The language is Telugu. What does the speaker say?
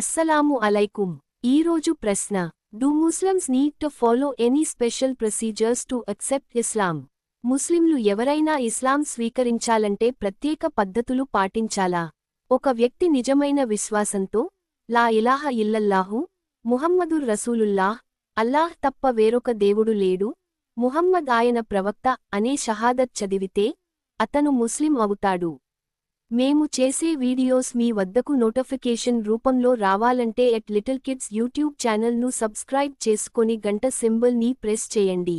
అస్సలాము అలైకుం ఈరోజు ప్రశ్న do Muslims need to follow any special procedures to accept Islam? ముస్లింలు ఎవరైనా ఇస్లాం స్వీకరించాలంటే ప్రత్యేక పద్ధతులు పాటించాలా? ఒక వ్యక్తి నిజమైన విశ్వాసంతో లా ఇలాహ ఇల్లల్లాహు ముహమ్మదుర్ రసూలుల్లాహ్ అల్లాహ్ తప్ప వేరొక దేవుడు లేడు ముహమ్మద్ ఆయన ప్రవక్త అనే షహాదత్ చదివితే అతను ముస్లిం అవుతాడు. మేము చేసే వీడియోస్ మీ వద్దకు నోటిఫికేషన్ రూపంలో రావాలంటే ఎట్ లిటిల్ కిడ్స్ యూట్యూబ్ ఛానల్ను సబ్స్క్రైబ్ చేసుకొని గంట సింబల్ని ప్రెస్ చేయండి.